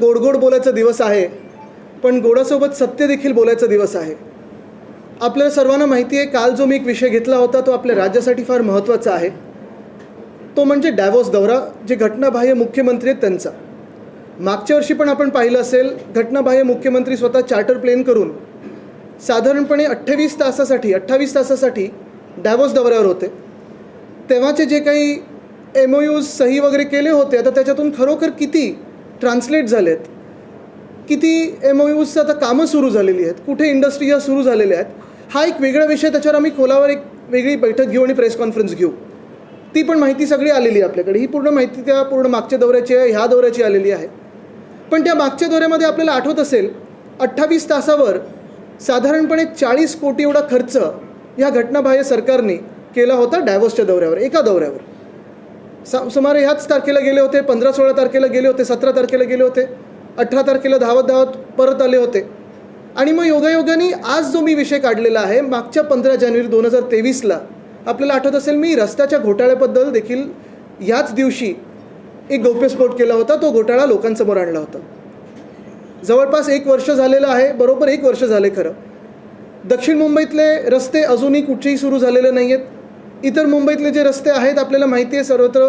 गोड गोड बोलायचा दिवस आहे पण गोडासोबत सत्य देखील बोलायचा दिवस आहे. आपल्याला सर्वांना माहिती आहे काल जो मी एक विषय घेतला होता तो आपल्या राज्यासाठी फार महत्त्वाचा आहे. तो म्हणजे डॅवोस दौरा जे घटनाबाह्य मुख्यमंत्री आहेत त्यांचा. मागच्या वर्षी पण आपण पाहिलं असेल घटनाबाह्य मुख्यमंत्री स्वतः चार्टर प्लेन करून साधारणपणे अठ्ठावीस तासासाठी अठ्ठावीस तासासाठी डॅवोस दौऱ्यावर होते. तेव्हाचे जे काही एम ओ यूज सही वगैरे केले होते आता त्याच्यातून खरोखर किती ट्रान्सलेट झालेत. किती एम ओ यूजचं आता कामं सुरू झालेली आहेत कुठे इंडस्ट्री या सुरू झालेल्या आहेत हा एक वेगळा विषय त्याच्यावर आम्ही खोलावर एक वेगळी बैठक घेऊ आणि प्रेस कॉन्फरन्स घेऊ. ती पण माहिती सगळी आलेली आहे आपल्याकडे. ही पूर्ण माहिती त्या पूर्ण मागच्या दौऱ्याची आहे ह्या दौऱ्याची आलेली आहे. पण त्या मागच्या दौऱ्यामध्ये आपल्याला आठवत असेल अठ्ठावीस तासावर साधारणपणे चाळीस कोटी एवढा खर्च ह्या घटनाबाह्य सरकारने केला होता डायव्हर्सच्या दौऱ्यावर एका दौऱ्यावर. सुमारे ह्याच तारखेला गेले होते पंधरा सोळा तारखेला गेले होते सतरा तारखेला गेले होते अठरा तारखेला धावत धावत परत आले होते. आणि मग योगायोगाने आज जो मी विषय काढलेला आहे मागच्या पंधरा जानेवारी दोन हजार तेवीसला आपल्याला आठवत असेल मी रस्त्याच्या घोटाळ्याबद्दल देखील याच दिवशी एक गौप्यस्फोट केला होता तो घोटाळा लोकांसमोर आणला होता. जवळपास एक वर्ष झालेलं आहे बरोबर एक वर्ष झाले खरं. दक्षिण मुंबईतले रस्ते अजूनही कुठेही सुरू झालेले नाही आहेत इतर मुंबईतले जे रस्ते आहेत आपल्याला माहिती आहे सर्वत्र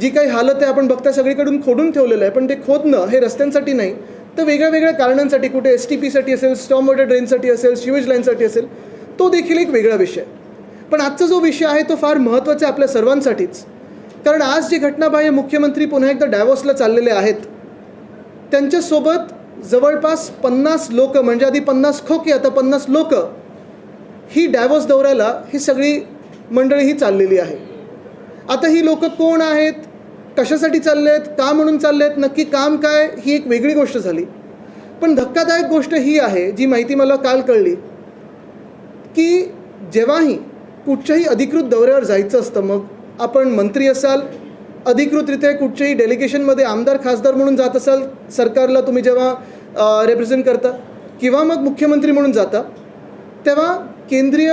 जी काही हालत आहे आपण बघता सगळीकडून खोडून ठेवलेलं आहे. पण ते खोदणं हे रस्त्यांसाठी नाही. तर वेगळ्या वेगळ्या कारणांसाठी कुठे एस टी पीसाठी असेल स्टॉम वॉटर ड्रेनसाठी असेल शिवेज लाईनसाठी असेल तो देखील एक वेगळा विषय पण आजचा जो विषय आहे तो फार महत्त्वाचा आहे आपल्या सर्वांसाठीच. कारण आज जी घटनाबाह्य मुख्यमंत्री पुन्हा एकदा डॅवोसला चाललेले आहेत त्यांच्यासोबत जवळपास पन्नास लोक म्हणजे आधी पन्नास खोके आता पन्नास लोक ही डॅवोस दौऱ्याला ही सगळी मंडळी ही चाललेली आहे. आता ही लोक कोण आहेत? कशासाठी चालले आहेत का म्हणून चालले आहेत नक्की काम काय? ही एक वेगळी गोष्ट झाली. पण धक्कादायक गोष्ट ही आहे जी माहिती मला काल कळली की जेव्हाही कुठच्याही अधिकृत दौऱ्यावर जायचं असतं मग आपण मंत्री असाल अधिकृतरित्या कुठच्याही डेलिगेशनमध्ये आमदार खासदार म्हणून जात असाल सरकारला तुम्ही जेव्हा रिप्रेझेंट करता किंवा मग मुख्यमंत्री म्हणून जाता तेव्हा केंद्रीय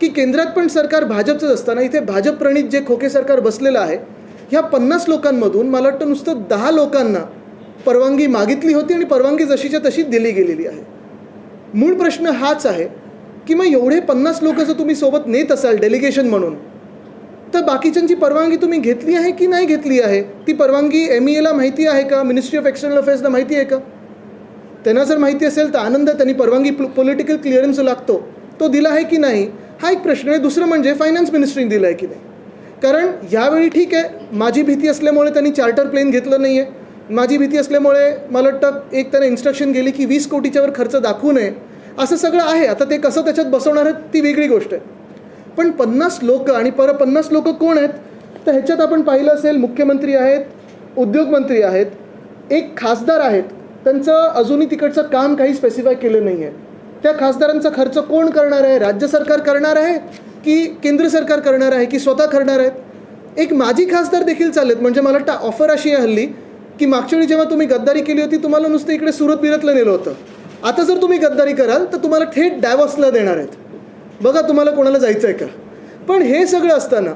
की केंद्रात पण सरकार भाजपचंच असताना इथे भाजपप्रणित जे खोके सरकार बसलेलं आहे ह्या पन्नास लोकांमधून मला वाटतं नुसतं दहा लोकांना परवानगी मागितली होती आणि परवानगी जशीच्या तशी दिली गेलेली आहे. मूळ प्रश्न हाच आहे की मग एवढे पन्नास लोक जर तुम्ही सोबत नेत असाल डेलिगेशन म्हणून तर बाकीच्यांची परवानगी तुम्ही घेतली आहे की नाही घेतली आहे? ती परवानगी एम ई एला माहिती आहे का? मिनिस्ट्री ऑफ एक्सटर्नल अफेअर्सला माहिती आहे का? त्यांना जर माहिती असेल तर आनंद त्यांनी परवानगी पॉलिटिकल क्लिअरन्स लागतो. तो दिला आहे की नाही? हा एक प्रश्न आहे. दुसरं म्हणजे फायनान्स मिनिस्ट्रीने दिलं आहे की नाही? कारण यावेळी ठीक आहे माझी भीती असल्यामुळे त्यांनी चार्टर प्लेन घेतलं नाही आहे माझी भीती असल्यामुळे मला वाटतं एक त्यांना इन्स्ट्रक्शन गेली की वीस कोटीच्यावर खर्च दाखवू नये. असं सगळं आहे. आता ते कसं त्याच्यात बसवणार आहेत ती वेगळी गोष्ट आहे. पण पन्नास लोकं आणि पर पन्नास लोकं कोण आहेत? तर ह्याच्यात आपण पाहिलं असेल मुख्यमंत्री आहेत उद्योगमंत्री आहेत एक खासदार आहेत. त्यांचं अजूनही तिकडचं काम काही स्पेसिफाय केलं नाही आहे त्या खासदारांचा खर्च कोण करणार आहे? राज्य सरकार करणार आहे की केंद्र सरकार करणार आहे की स्वतः करणार आहेत? एक माजी खासदार देखील चाललेत. म्हणजे मला वाटतं ऑफर अशी आहे हल्ली की मागच्या वेळी जेव्हा तुम्ही गद्दारी केली होती तुम्हाला नुसतं इकडे सुरत बिरतलं नेलं होतं. आता जर तुम्ही गद्दारी कराल तर तुम्हाला थेट डायवॉसला देणार आहेत. बघा तुम्हाला कोणाला जायचं आहे का? पण हे सगळं असताना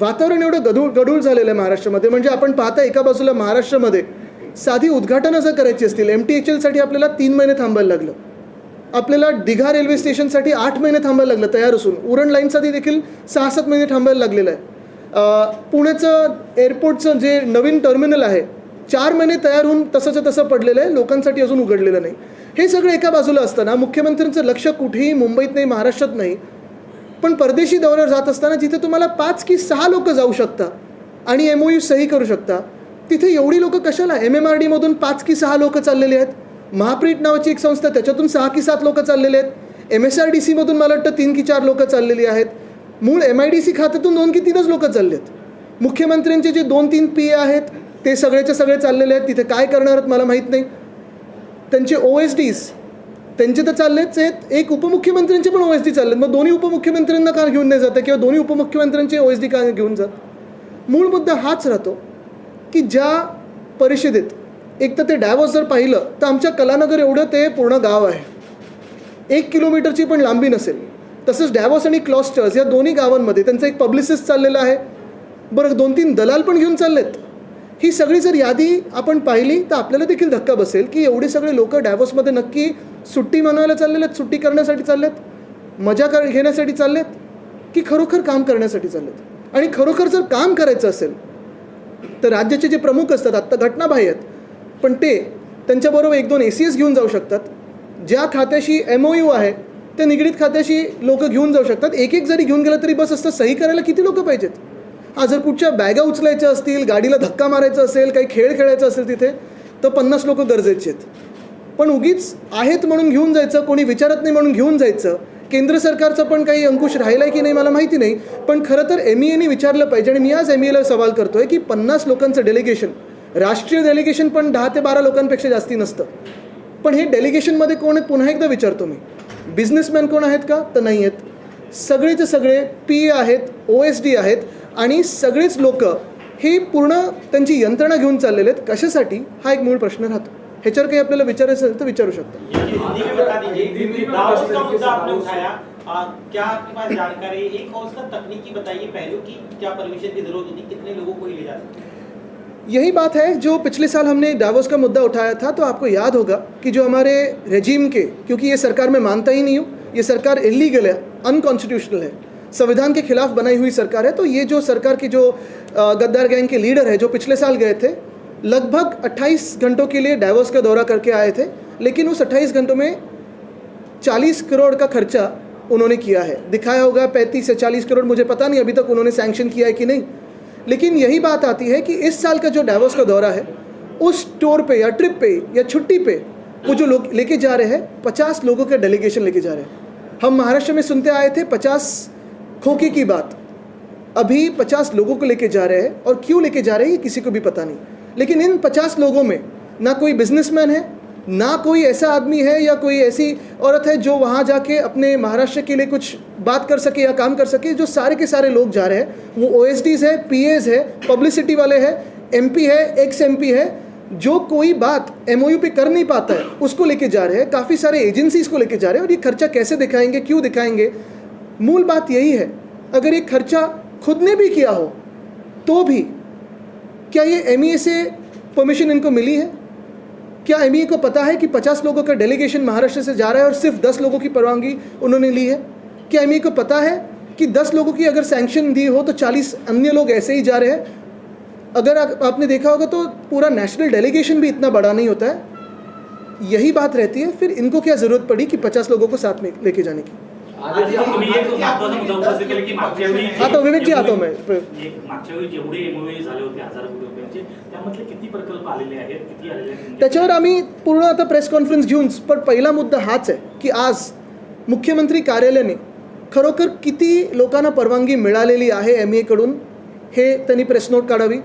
वातावरण एवढं गढूळ गढूळ झालेलं आहे महाराष्ट्रामध्ये. म्हणजे आपण पाहता एका बाजूला महाराष्ट्रामध्ये साधी उद्घाटनं जर करायची असतील एम टी एच एलसाठी आपल्याला तीन महिने थांबायला लागलं. आपल्याला दिघा रेल्वे स्टेशनसाठी आठ महिने थांबायला लागलं तयार असून. उरण लाईनसाठी देखील सहा सात महिने थांबायला लागलेलं आहे. पुण्याचं एअरपोर्टचं जे नवीन टर्मिनल आहे चार महिने तयार होऊन तसंच्या तसं पडलेलं आहे लोकांसाठी अजून उघडलेलं नाही. हे सगळं एका बाजूला असताना मुख्यमंत्र्यांचं लक्ष कुठेही मुंबईत नाही महाराष्ट्रात नाही. पण परदेशी दौऱ्यावर जात असताना जिथे तुम्हाला पाच की सहा लोक जाऊ शकता आणि एम ओ यू सही करू शकता तिथे एवढी लोक कशाला? एम एम आर डीमधून पाच की सहा लोक चाललेली आहेत. महाप्रीट नावाची एक संस्था त्याच्यातून सहा की सात लोक चाललेले आहेत. एम एस आर डी सीमधून मला वाटतं तीन की चार लोक चाललेली आहेत. मूळ एम आय डी सी खात्यातून दोन की तीनच लोक चालले आहेत मुख्यमंत्र्यांचे जे दोन तीन पी ए आहेत ते सगळेचे सगळे चाललेले आहेत. तिथे काय करणार आहेत मला माहीत नाही. त्यांचे ओ एस डीज त्यांचे तर चाललेच आहेत. एक उपमुख्यमंत्र्यांचे पण ओ एस डी चाललेत. मग दोन्ही उपमुख्यमंत्र्यांना का घेऊन नाही जातं किंवा दोन्ही उपमुख्यमंत्र्यांचे ओ एस डी का घेऊन जात? मूळ मुद्दा हाच राहतो की ज्या परिषदेत एक तर ते डॅवॉस जर पाहिलं तर आमच्या कलानगर एवढं ते पूर्ण गाव आहे. एक किलोमीटरची पण लांबी नसेल. तसंच डॅवॉस आणि क्लॉस्टर्स या दोन्ही गावांमध्ये त्यांचं एक पब्लिसिस्ट चाललेलं आहे. बरं दोन तीन दलाल पण घेऊन चाललेत. ही सगळी जर यादी आपण पाहिली तर आपल्याला देखील धक्का बसेल की एवढे सगळे लोक डॅवॉसमध्ये नक्की सुट्टी मनवायला चाललेले आहेत सुट्टी करण्यासाठी चाललेत मजा कर घेण्यासाठी चाललेत की खरोखर काम करण्यासाठी चाललेत? आणि खरोखर जर काम करायचं असेल तर राज्याचे जे प्रमुख असतात आत्ता घटनाबाह्य आहेत पण ते त्यांच्याबरोबर एक दोन ए सी एस घेऊन जाऊ शकतात. ज्या खात्याशी एम ओ यू आहे त्या निगडीत खात्याशी लोक घेऊन जाऊ शकतात. एक एक जरी घेऊन गेलं तरी बस असतं. सही करायला किती लोक पाहिजेत? हा जर कुठच्या बॅगा उचलायच्या असतील गाडीला धक्का मारायचा असेल काही खेळ खेळायचा असेल तिथे तर पन्नास लोक गरजेचे आहेत. पण उगीच आहेत म्हणून घेऊन जायचं कोणी विचारत नाही म्हणून घेऊन जायचं. केंद्र सरकारचं पण काही अंकुश राहिला आहे की नाही मला माहिती नाही. पण खरं तर एम ई एने विचारलं पाहिजे आणि मी आज एम एला सवाल करतोय की पन्नास लोकांचं डेलिगेशन राष्ट्रीय डेलिगेशन पण दहा ते बारा लोकांपेक्षा जास्ती नसतं पण हे डेलिगेशनमध्ये कोण आहेत पुन्हा एकदा विचारतो मी बिझनेसमॅन कोण आहेत का तर नाही आहेत सगळेचे सगळे पी ए आहेत ओ एस डी आहेत आणि सगळेच लोक हे पूर्ण त्यांची यंत्रणा घेऊन चाललेले आहेत कशासाठी हा एक मूळ प्रश्न राहतो ह्याच्यावर काही आपल्याला विचारायचं असेल तर विचारू शकतो आ, क्या आपके पास जानकारी एक और उसका तकनीकी बताइए पहलू की क्या परमिशन की जरूरत होती कितने लोगों को ही ले जा सकते हैं? यही बात है जो पिछले साल हमने डावोस का मुद्दा उठाया था तो आपको याद होगा कि जो हमारे रेजीम के, क्योंकि ये सरकार मैं मानता ही नहीं हूँ, ये सरकार इलीगल है अनकॉन्स्टिट्यूशनल है, संविधान के खिलाफ बनाई हुई सरकार है तो ये जो सरकार की जो गद्दार गैंग के लीडर है, जो पिछले साल गए थे, लगभग 28 घंटों के लिए डावोस का दौरा करके आए थे, लेकिन उस 28 घंटों में 40 करोड़ का खर्चा उन्होंने किया है। दिखाया होगा 35 से 40 करोड़, मुझे पता नहीं अभी तक उन्होंने सैंक्शन किया है कि नहीं। लेकिन यही बात आती है कि इस साल का जो डावोस का दौरा है, उस टूर पे या ट्रिप पे या छुट्टी पे, वो जो लोग लेके जा रहे हैं, पचास लोगों का डेलीगेशन लेके जा रहे हैं। हम महाराष्ट्र में सुनते आए थे पचास खोखे की बात। अभी पचास लोगों को लेके जा रहे हैं और क्यों लेके जा रहे हैं, ये किसी को भी पता नहीं। लेकिन इन पचास लोगों में ना कोई बिजनेसमैन है ना कोई ऐसा आदमी है या कोई ऐसी औरत है जो वहाँ जाके अपने महाराष्ट्र के लिए कुछ बात कर सके या काम कर सके, जो सारे के सारे लोग जा रहे हैं। वो ओ एस डीज है पी एज है पब्लिसिटी वाले हैं एम पी है एक्स एम पी है, जो कोई बात एम ओ यू पे कर नहीं पाता है, उसको लेके जा रहे हैं। काफ़ी सारे एजेंसीज को लेके जा रहे हैं और ये खर्चा कैसे दिखाएँगे, क्यों दिखाएँगे? मूल बात यही है, अगर ये खर्चा खुद ने भी किया हो तो भी क्या ये एम ई ए से परमिशन इनको मिली है? क्या एम को पता है कि 50 लोगों का डेलीगेशन महाराष्ट्र से जा रहा है और सिर्फ़ 10 लोगों की परवानगी उन्होंने ली है? क्या एम को पता है कि 10 लोगों की अगर सैंक्शन दी हो तो 40 अन्य लोग ऐसे ही जा रहे हैं? अगर आप, आपने देखा होगा तो पूरा नेशनल डेलीगेशन भी इतना बड़ा नहीं होता है। यही बात रहती है फिर इनको क्या ज़रूरत पड़ी कि 50 लोगों को साथ में लेके जाने की? आता विवेकजी आता मैं एक मागच्या वेळी जेवढे एमओए झाले होते हजार कोटी रुपयांचे त्यामधले किती प्रकल्प आलेले आहेत किती आलेले आहेत? त्याच्यावर आम्ही पूर्ण आता प्रेस कॉन्फरन्स घेऊन पण पहिला मुद्दा हाच आहे की आज मुख्यमंत्री कार्यालयाने खरोखर किती लोकांना परवानगी मिळालेली आहे एमकडून हे त्यांनी प्रेस नोट काढावी.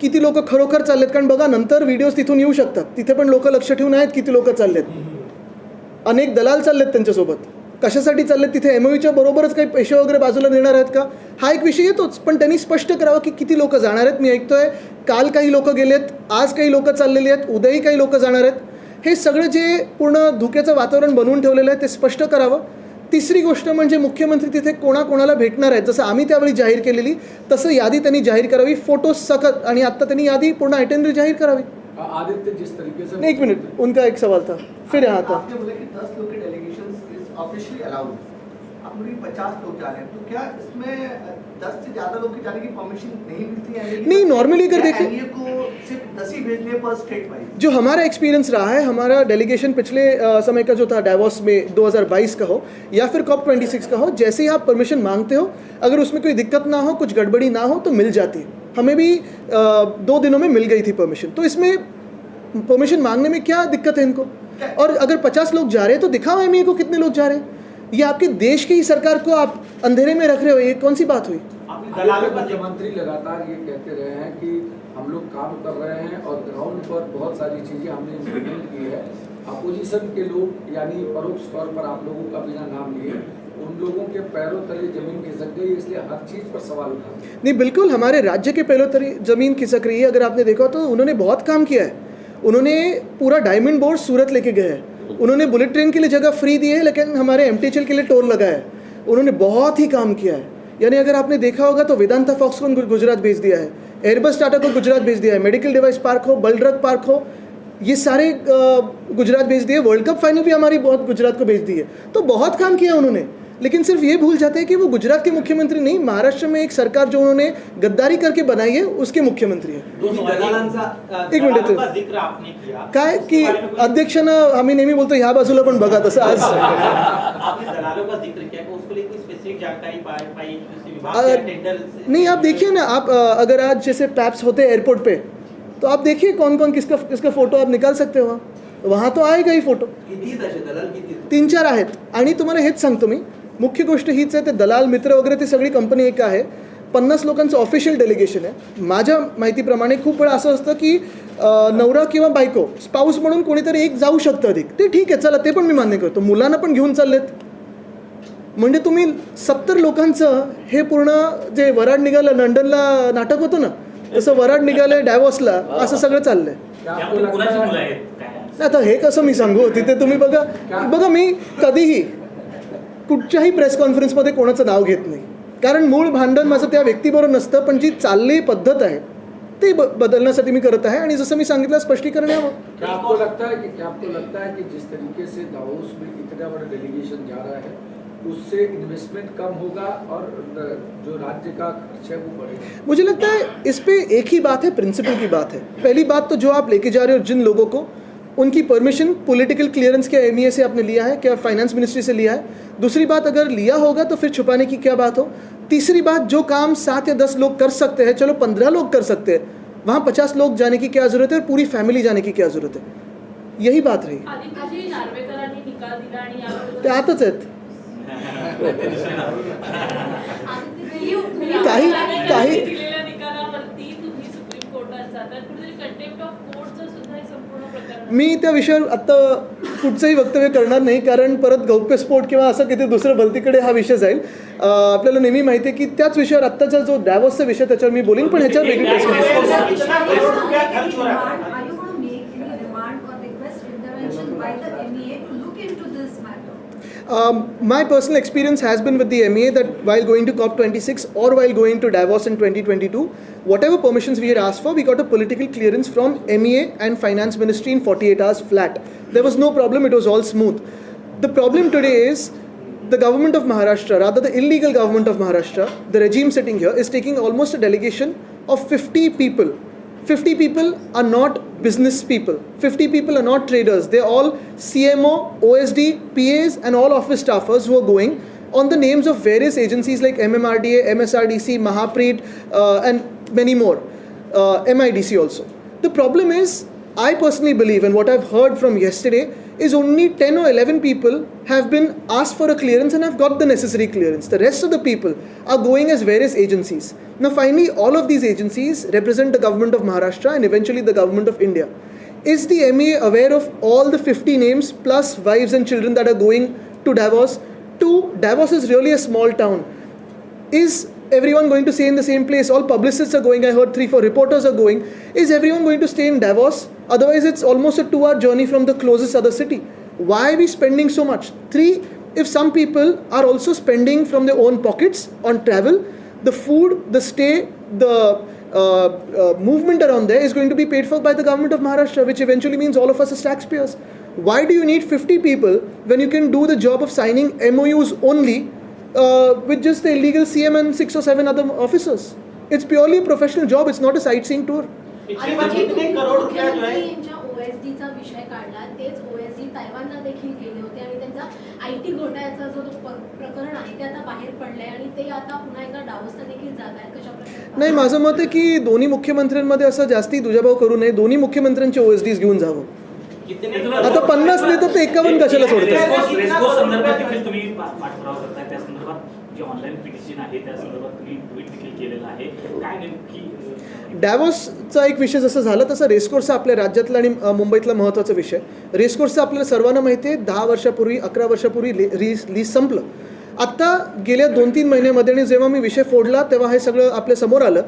किती लोक खरोखर चाललेत? कारण बघा नंतर व्हिडिओज तिथून येऊ शकतात. तिथे पण लोक लक्ष ठेवून आहेत किती लोक चाललेत. अनेक दलाल चाललेत त्यांच्यासोबत. कशासाठी चाललेत तिथे? एम बरोबरच काही पैसे वगैरे बाजूला देणार आहेत का? हा एक विषय येतोच. पण त्यांनी स्पष्ट करावं की किती लोक जाणार आहेत. मी ऐकतोय काल काही लोक गेलेत आज काही लोक चाललेली आहेत उद्याही काही लोक जाणार आहेत. हे सगळं जे पूर्ण धुक्याचं वातावरण बनवून ठेवलेलं आहे ते स्पष्ट करावं. तिसरी गोष्ट म्हणजे मुख्यमंत्री तिथे कोणाकोणाला भेटणार आहेत? जसं आम्ही त्यावेळी जाहीर केलेली तसं यादी त्यांनी जाहीर करावी. फोटो सकत आणि आत्ता त्यांनी यादी पूर्ण आयटेनरी जाहीर करावी. आदित्य जिस तरीके से एक मिनट. उनका एक सवाल था. फिर यहाँ था. आपने बोला कि 10 लोग के डेलीगेशन इज़ ऑफिशियली अलाउड आप बोलिए 50 लोग जा रहे हैं तो क्या इसमें 10 से ज़्यादा लोग के जाने की परमिशन नहीं मिलती है? नहीं, normally अगर देखें- को सिर्फ़ 10 ही भेजने पर स्टेट वाइज जो हमारा एक्सपीरियंस रहा है हमारा डेलीगेशन पिछले अ, समय का जो था डावोस में 2022 का हो या फिर कॉप 26 का हो जैसे ही आप परमिशन मांगते हो अगर उसमें कोई दिक्कत ना हो कुछ गड़बड़ी ना हो तो मिल जाती है। हमें भी अ, दो दिनों में मिल गई थी परमिशन तो इसमें परमिशन मांगने में क्या दिक्कत है इनको? और अगर 50 लोग जा रहे हैं तो दिखाओ एम को कितने लोग जा रहे हैं। ये आपके देश की ही सरकार को आप अंधेरे में रख रहे हो ये कौन सी बात हुई? मुख्यमंत्री लगातार ये कहते रहे हैं कि हम लोग काम कर रहे हैं और ग्राउंड पर बहुत सारी चीज़ें हमने इम्प्लीमेंट की है अपोजिशन के लोग यानी परोक्ष तौर पर आप लोगों का बिना नाम लिए उन लोगों के पैरों तले ज़मीन खिसक गई इसलिए हर चीज़ पर सवाल उठा। नहीं बिल्कुल हमारे राज्य के पहले तरी ज़मीन खिसक रही है। अगर आपने देखा तो उन्होंने बहुत काम किया है। उन्होंने पूरा डायमंड बोर्ड सूरत लेके गए हैं। उन्होंने बुलेट ट्रेन के लिए जगह फ्री दी है, लेकिन हमारे एमटीएचएल के लिए टोल लगाया है। उन्होंने बहुत ही काम किया है। यानी अगर आपने देखा होगा तो वेदांता फॉक्स को गुजरात भेज दिया है। एयरबस टाटा को गुजरात भेज दिया है। मेडिकल डिवाइस पार्क हो बलड्रग पार्क हो, ये सारे गुजरात भेज दिए। वर्ल्ड कप फाइनल भी हमारी बहुत गुजरात को भेज दी है। तो बहुत काम किया उन्होंने। लेकिन सिर्फ़ ये भूल जाते हैं कि वो गुजरात के मुख्यमंत्री नहीं महाराष्ट्र में एक सरकार जो उन्होंने गद्दारी करके बनाई है उसके मुख्यमंत्री है। एक मिनिट. दलालांचा ज़िक्र आपने किया। की अध्यक्षानं आम्ही नेहमी बोलतो ह्या बाजूला पण बघा तसं आज. आपने दलालों का ज़िक्र किया कि उसको लिए कोई स्पेसिफिक जानकारी पाई पाई किसी विभाग या टेंडर से- नहीं आप देखिए ना आप अगर आज जैसे पैप्स होते हैं एयरपोर्ट पे तो आप देखिए कौन कौन किसका किसका फ़ोटो आप निकाल सकते हो वहाँ। तो आएगा ही फ़ोटो तीन चार आहेत. आणि तुम्हाला हेच सांगतो मी मुख्य गोष्ट हीच आहे ते दलाल मित्र वगैरे ती सगळी कंपनी एक आहे. पन्नास लोकांचं ऑफिशियल डेलिगेशन आहे. माझ्या माहितीप्रमाणे खूप वेळा असं असतं की नवरा किंवा बायको स्पाऊस म्हणून कोणीतरी एक जाऊ शकतं अधिक. ते ठीक आहे चला ते पण मी मान्य करतो. मुलांना पण घेऊन चाललेत. म्हणजे तुम्ही सत्तर लोकांचं हे पूर्ण जे वराड निघालं लंडनला नाटक होतं ना तसं वराड निघालं डॅवॉसला असं सगळं चाललंय. है आता हे कसं मी सांगू? तिथे तुम्ही बघा. बघा मी कधीही कुठच्याही प्रेस कॉन्फरन्समध्ये कोणाचं नाव घेत नाही. कारण मूळ भांडण माझं त्या व्यक्तीबरोबर नसतं पण जी चालली पद्धत आहे ते ब बदलण्यासाठी मी करत आहे. आणि जसं मी सांगितलं स्पष्टीकरण यावं. क्या आपको लगता है कि क्या आपको लगता है कि जिस तरीके से में इतना बड़ा डेलीगेशन जा रहा है उससे इन्वेस्टमेंट कम होगा और जो राज्य का खर्च है वो बढ़ेगा? मुझे लगता है इस पे एक ही बात है प्रिंसिपल की बात है। पहली बात तो जो आप लेके जा रहे हो जिन लोगों को उनकी परमिशन पॉलिटिकल क्लियरेंस क्या एम से आपने लिया है क्या फाइनेंस मिनिस्ट्री से लिया है दूसरी बात अगर लिया होगा तो फिर छुपाने की क्या बात हो? तीसरी बात जो काम सात या दस लोग कर सकते हैं चलो पंद्रह लोग कर सकते हैं वहाँ पचास लोग जाने की क्या ज़रूरत है और पूरी फैमिली जाने की क्या ज़रूरत है? यही बात रही। आदित्यजी नार्वेकरांनी निकाल दिला आणि ते आतच आहेत. काही- काही- मी त्या विषयावर आत्ता कुठचंही वक्तव्य करणार नाही कारण परत गौप्यस्फोट किंवा असं किती दुसरं भलतीकडे हा विषय जाईल आपल्याला नेहमी माहिती आहे की त्याच विषयावर आत्ताचा जो डॅवॉसचा विषय त्याच्यावर मी बोलीन पण ह्याच्यावर वेगळी Um, my personal experience has been with the MEA that while going to COP26 or while going to Davos in 2022, whatever permissions we had asked for, we got a political clearance from MEA and Finance Ministry in 48 hours flat. There was no problem, it was all smooth. The problem today is the government of Maharashtra, rather the illegal government of Maharashtra, the regime sitting here, is taking almost a delegation of 50 people. 50 people are not business people. 50 people are not traders. They're all CMO, OSD, PAs, and all office staffers who are going on the names of various agencies like MMRDA, MSRDC, Mahapreet, uh, and many more. Uh, MIDC also. The problem is, I personally believe, and what I've heard from yesterday, is only 10 or 11 people have been asked for a clearance and have got the necessary clearance. The rest of the people are going as various agencies. Now, finally, all of these agencies represent the government of Maharashtra and eventually the government of India. Is the MEA aware of all the 50 names plus wives and children that are going to Davos? Two, Davos is really a small town is everyone going to stay in the same place? All publicists are going. I heard three, four reporters are going. Is everyone going to stay in Davos? Otherwise, it's almost a two hour journey from the closest other city. Why are we spending so much? Three, if some people are also spending from their own pockets on travel, the food, the stay, the uh, uh, movement around there is going to be paid for by the government of Maharashtra, which eventually means all of us as taxpayers. Why do you need 50 people when you can do the job of signing MOUs only uh, with just the illegal CM and six or seven other officers? It's purely a professional job, it's not a sightseeing tour. है यांच्या ओएसडीचा विषय काढला तेच OSD तैवानला देखील गेले होते आणि त्यांचा आय टी घोटाळ्याचा जो तो प्रकरण आहे ते आता बाहेर पडलंय आणि ते आता पुन्हा एकदा डावसला देखील जात आहेत कशा नाही माझं मत आहे की दोन्ही मुख्यमंत्र्यांमध्ये असं जास्ती दुजाभाव करू नये. दोन्ही मुख्यमंत्र्यांचे ओएसडीज घेऊन जावं. कितने आता पन्नास देतात तर एकावन्न कशाला सोडतात? रेस्को जे ऑनलाईन पिटिशन आहे त्या संदर्भात तुम्ही ट्विट देखील केलेलं आहे. काय नेमकी डॅवॉसचा एक विषय जसं झाला तसं रेसकोर्सचा आपल्या राज्यातला आणि मुंबईतला महत्त्वाचा विषय. रेसकोर्सचा आपल्याला सर्वांना माहिती आहे दहा वर्षापूर्वी अकरा वर्षापूर्वी लीज लीज संपलं. आत्ता गेल्या दोन तीन महिन्यामध्ये आणि जेव्हा मी विषय फोडला तेव्हा हे सगळं आपल्यासमोर आलं.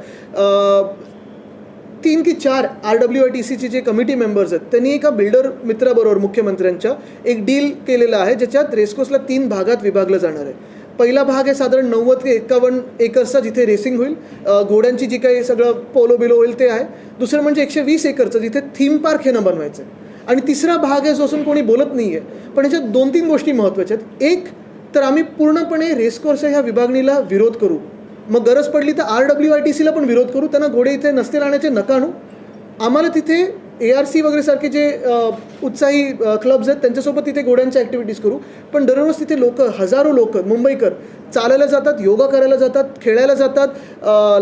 तीन की चार आर डब्ल्यू आय टी सीचे जे कमिटी मेंबर्स आहेत त्यांनी एका बिल्डर मित्राबरोबर मुख्यमंत्र्यांच्या एक डील केलेलं आहे ज्याच्यात रेसकोर्सला तीन भागात विभागलं जाणार आहे. पहिला भाग आहे साधारण नव्वद ते एकावन्न एकर्सचा जिथे रेसिंग होईल. घोड्यांची जी काही सगळं पोलो बिलो होईल ते आहे. दुसरं म्हणजे एकशे वीस एकरचं जिथे थीम पार्क हे न बनवायचं आहे. आणि तिसरा भाग आहे जो असून कोणी बोलत नाही आहे पण ह्याच्यात दोन तीन गोष्टी महत्त्वाच्या आहेत. एक तर आम्ही पूर्णपणे रेसकोर्सच्या ह्या विभागणीला विरोध करू. मग गरज पडली तर आर डब्ल्यू आय टी सीला पण विरोध करू. त्यांना घोडे इथे नसते राहण्याचे नका आणू. आम्हाला तिथे ए आर सी वगैरे सारखे जे उत्साही क्लब्स आहेत त्यांच्यासोबत तिथे घोड्यांच्या ॲक्टिव्हिटीज करू. पण दररोज तिथे लोक हजारो लोक मुंबईकर चालायला जातात योगा करायला जातात खेळायला जातात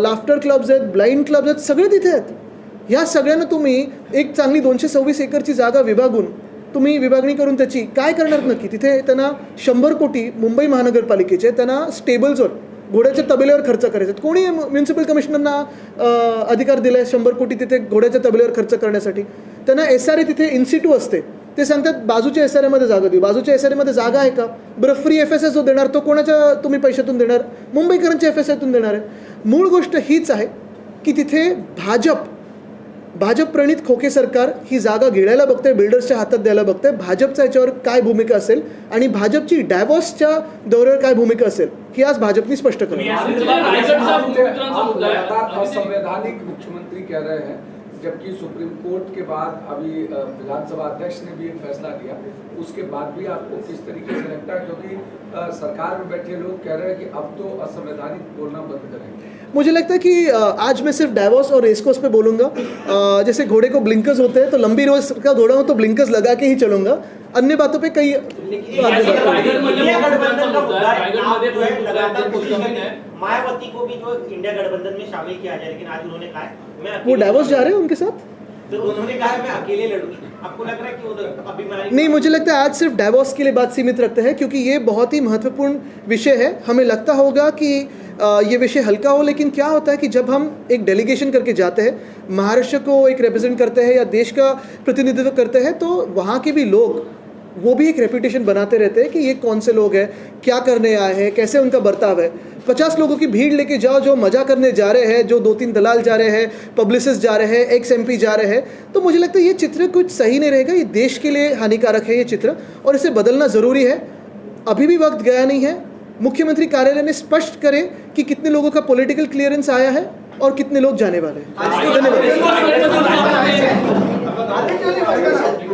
लाफ्टर क्लब्स आहेत ब्लाइंड क्लब्स आहेत सगळे तिथे आहेत. ह्या सगळ्यांना तुम्ही एक चांगली दोनशे सव्वीस एकरची जागा विभागून तुम्ही विभागणी करून त्याची काय करणार नक्की? तिथे त्यांना शंभर कोटी मुंबई महानगरपालिकेचे त्यांना स्टेबल्सवर घोड्याच्या तबेल्यावर खर्च करायचे. कोणी म्युन्सिपल कमिशनरना अधिकार दिला आहे शंभर कोटी तिथे घोड्याच्या तबेल्यावर खर्च करण्यासाठी. त्यांना एस आर ए तिथे इन्स्टिट्यू असते. ते सांगतात बाजूच्या एस आर एमध्ये जागा देऊ. बाजूच्या एस आर एमध्ये जागा आहे का? बरं फ्री एफ एस एस जो देणार तो कोणाच्या तुम्ही पैशातून देणार? मुंबईकरांच्या एफ एस आयतून देणार आहे. मूळ गोष्ट हीच आहे की तिथे भाजप भाजप प्रणित खोके सरकार ही जागा गिळायला बघते बिल्डर्सच्या हातात द्यायला बघते. भाजपचा याच्यावर काय भूमिका असेल आणि भाजपची डॅवॉसच्या दौऱ्यावर काय भूमिका असेल ही आज भाजपनी स्पष्ट केलं. लगातार असंवैधानिक मुख्यमंत्री कह रहे हैं. जबकि सुप्रीम कोर्ट के बाद अभी विधानसभा अध्यक्ष ने भी एक फैसला लिया। उसके बाद भी आपको किस तरीके से लगता है? क्योंकि सरकार में बैठे लोग कह रहे हैं कि अब तो असंवैधानिक बोलना बंद करेंगे। मुझे लगता है कि आज मैं सिर्फ़ डाइवोर्स और रेसकोर्स पे बोलूँगा। जैसे घोड़े को ब्लिंकर्स होते हैं तो लंबी रोज का घोड़ा हो तो ब्लिंकर्स लगा के ही चलूँगा। अन्य बातों पे कई आहे. मायावती को भी जो इंडिया गठबंधन में शामिल किया जाए लेकिन आज उन्होंने कहा है, वो डाइवोर्स जा रहे हैं उनके साथ? तो उन्होंने कहा मैं अकेले लड़ूँगी। आपको लग रहा है कि मैं नहीं मुझे लगता है आज सिर्फ़ डाइवोर्स के लिए बात सीमित रखते हैं क्योंकि ये बहुत ही महत्वपूर्ण विषय है। हमें लगता होगा कि ये विषय हल्का हो लेकिन क्या होता है कि जब हम एक डेलीगेशन करके जाते हैं महाराष्ट्र को एक रिप्रेजेंट करते हैं या देश का प्रतिनिधित्व करते हैं तो वहाँ के भी लोग वो भी एक रेपुटेशन बनाते रहते हैं कि ये कौन से लोग हैं, क्या करने आए हैं, कैसे उनका बर्ताव है। पचास लोगों की भीड़ लेके जाओ जो मज़ा करने जा रहे हैं, जो दो तीन दलाल जा रहे हैं पब्लिसिस्ट जा रहे हैं एक्स एम जा रहे हैं तो मुझे लगता है ये चित्र कुछ सही नहीं रहेगा, ये देश के लिए हानिकारक है ये चित्र, और इसे बदलना ज़रूरी है। अभी भी वक्त गया नहीं है। मुख्यमंत्री कार्यालय ने स्पष्ट करे कि कितने लोगों का पॉलिटिकल क्लियरेंस आया है और कितने लोग जाने वाले हैं। धन्यवाद